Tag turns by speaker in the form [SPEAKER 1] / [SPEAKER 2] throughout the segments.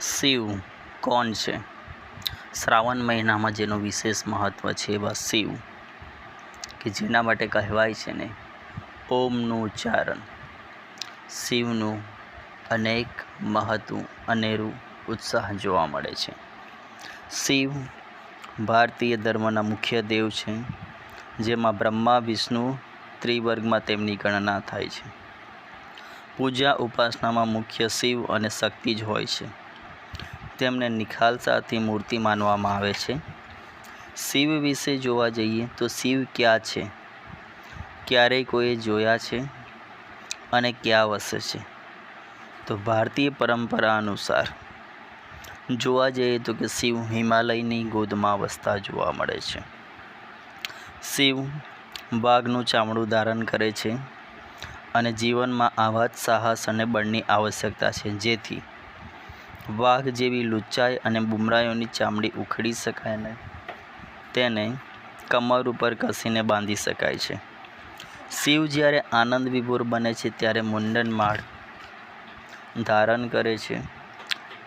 [SPEAKER 1] શિવ કોણ છે? શ્રાવણ મહિનામાં જેનું વિશેષ મહત્ત્વ છે એવા શિવ, કે જેના માટે કહેવાય છે ને, ઓમનું ઉચ્ચારણ. શિવનું અનેક મહત્વ, અનેરું ઉત્સાહ જોવા મળે છે. શિવ ભારતીય ધર્મના મુખ્ય દેવ છે, જેમાં બ્રહ્મા, વિષ્ણુ ત્રિવર્ગમાં તેમની ગણના થાય છે. પૂજા ઉપાસનામાં મુખ્ય શિવ અને શક્તિ જ હોય છે. તેમને નિખાલસાથી મૂર્તિ માનવામાં આવે છે. શિવ વિશે જોવા જઈએ તો શિવ ક્યાં છે? ક્યારેય કોઈએ જોયા છે? અને ક્યાં વસે છે? તો ભારતીય પરંપરા અનુસાર જોવા જઈએ તો કે શિવ હિમાલયની ગોદમાં વસતા જોવા મળે છે. શિવ વાઘનું ચામડું ધારણ કરે છે અને જીવનમાં આવા જ સાહસ અને બળની આવશ્યકતા છે. જેથી વાઘ જેવી લુચ્ચાઈ અને બુમરાઈઓની ચામડી ઉખડી શકાય નહીં તેને કમર ઉપર કસીને બાંધી શકાય છે. શિવ જ્યારે આનંદ વિભોર બને છે ત્યારે મુંડન માળ ધારણ કરે છે.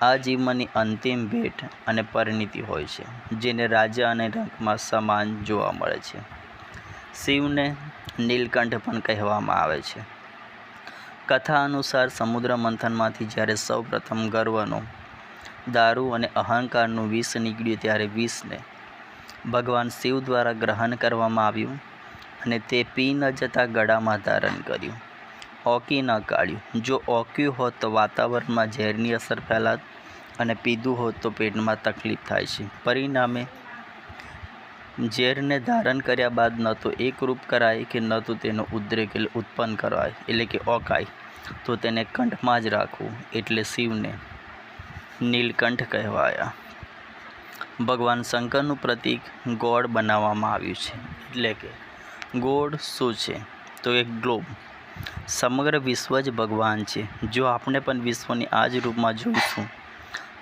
[SPEAKER 1] આ જીવનની અંતિમ ભેટ અને પરિણીતિ હોય છે, જેને રાજા અને રંગમાં સમાન જોવા મળે છે. શિવને નીલકંઠ પણ કહેવામાં આવે છે. કથા અનુસાર સમુદ્ર મંથનમાંથી જ્યારે સૌ પ્રથમ ગર્વનો દારૂ અને અહંકારનું વિષ નીકળ્યું ત્યારે વિષને ભગવાન શિવ દ્વારા ગ્રહણ કરવામાં આવ્યું અને તે પી ન જતાં ગળામાં ધારણ કર્યું. ઓકી ન કાઢ્યું. જો ઓક્યું હોત તો વાતાવરણમાં ઝેરની અસર ફેલાત અને પીધું હોત તો પેટમાં તકલીફ થાય છે. પરિણામે ઝેરને ધારણ કર્યા બાદ ન તો એકરૂપ કરાય કે ન તો તેનો ઉદ્રેક એટલે ઉત્પન્ન કરાય, એટલે કે ઓકાય. તો તેને કંઠમાં જ રાખવું, એટલે શિવને નીલકંઠ કહેવાયા. ભગવાન શંકરનું પ્રતીક ગોળ બનાવવામાં આવ્યું છે. એટલે કે ગોળ શું છે? તો એક ગ્લોબ સમગ્ર વિશ્વ જ ભગવાન છે. જો આપણે પણ વિશ્વની આ જ રૂપમાં જોઈશું,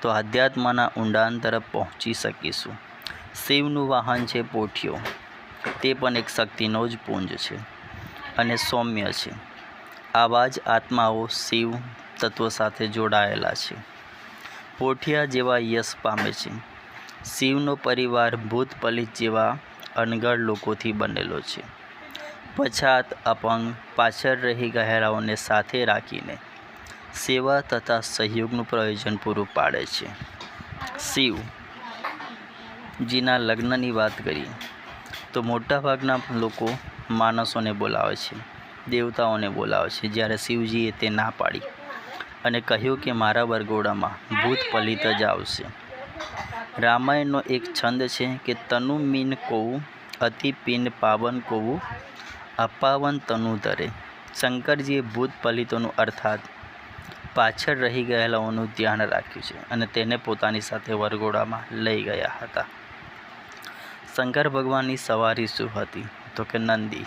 [SPEAKER 1] તો આધ્યાત્મના ઊંડાણ તરફ પહોંચી શકીશું. શિવનું વાહન છે પોઠિયો. તે પણ એક શક્તિનો જ પુંજ છે અને સૌમ્ય છે. આવા જ આત્માઓ શિવ તત્વ સાથે જોડાયેલા છે. પોઠિયા જેવા યશ પામે છે. શિવનો પરિવાર ભૂત પલિત જેવા અનગઢ લોકોથી બનેલો છે. પછાત અપંગ પાછળ રહી ગયેલાઓને સાથે રાખીને સેવા તથા સહયોગનું પ્રયોજન પૂરું પાડે છે. શિવ જીના લગ્નની વાત કરીએ તો મોટાભાગના લોકો માણસોને બોલાવે છે, દેવતાઓને બોલાવે છે, જ્યારે શિવજીએ તે ના પાડી અને કહ્યું કે મારા વરઘોડામાં ભૂત પલિત જ આવશે. રામાયણનો એક છંદ છે કે તનુ મીન કોવું અતિ પિન પાવન કોવું અપાવન તનુ ધરે શંકરજીએ ભૂત પલિતોનું અર્થાત પાછળ રહી ગયેલાઓનું ધ્યાન રાખ્યું છે અને તેને પોતાની સાથે વરઘોડામાં લઈ ગયા હતા. શંકર ભગવાનની સવારી શું હતી? તો કે નંદી.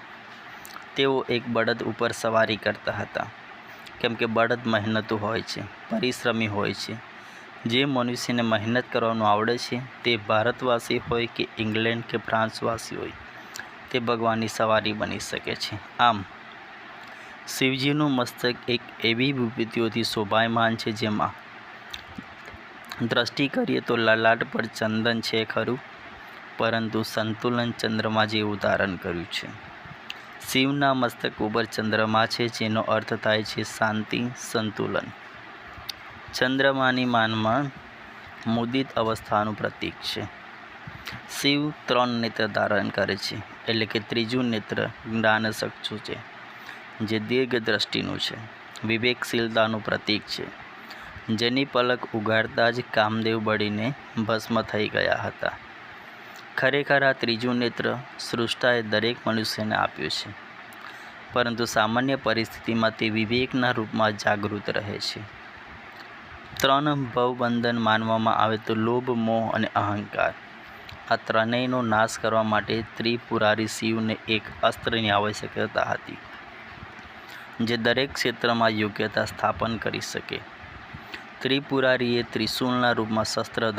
[SPEAKER 1] તેઓ એક બળદ ઉપર સવારી કરતા હતા. કેમ કે બળદ મહેનતું હોય છે, પરિશ્રમી હોય છે. જે મનુષ્યને મહેનત કરવાનું આવડે છે, તે ભારતવાસી હોય કે ઇંગ્લેન્ડ કે ફ્રાન્સવાસી હોય, તે ભગવાનની સવારી બની શકે છે. આમ, શિવજીનું મસ્તક એક એવી વિભૂતિઓથી શોભાયમાન છે જેમાં દ્રષ્ટિ કરીએ તો લલાટ પર ચંદન છે ખરું પરંતુ સંતુલન ચંદ્રમા જેવું ધારણ કર્યું છે. શિવના મસ્તક ઉપર ચંદ્રમા છે, જેનો અર્થ થાય છે શાંતિ, સંતુલન. ચંદ્રમાની માનમાં મુદિત અવસ્થાનું પ્રતીક છે. શિવ ત્રણ નેત્ર ધારણ કરે છે, એટલે કે ત્રીજું નેત્ર જ્ઞાન ચક્ષુ છે, જે દીર્ઘ દ્રષ્ટિનું છે, વિવેકશીલતાનું પ્રતીક છે. જેની પલક ઉગાડતા જ કામદેવ બળીને ભસ્મ થઈ ગયા હતા. ખરેખર આ ત્રીજું નેત્ર સૃષ્ટાએ દરેક મનુષ્યને આપ્યું છે. પરંતુ સામાન્ય પરિસ્થિતિમાં તે વિવેકના રૂપમાં જાગૃત રહે છે. ત્રણ ભવબંધન માનવામાં આવે તો લોભ, મોહ અને અહંકાર. આ ત્રણેયનો નાશ કરવા માટે ત્રિપુરારી શિવને એક અસ્ત્રની આવશ્યકતા હતી, જે દરેક ક્ષેત્રમાં યોગ્યતા સ્થાપન કરી શકે. ત્રિપુરારીએ ત્રિશૂળના રૂપમાં શસ્ત્ર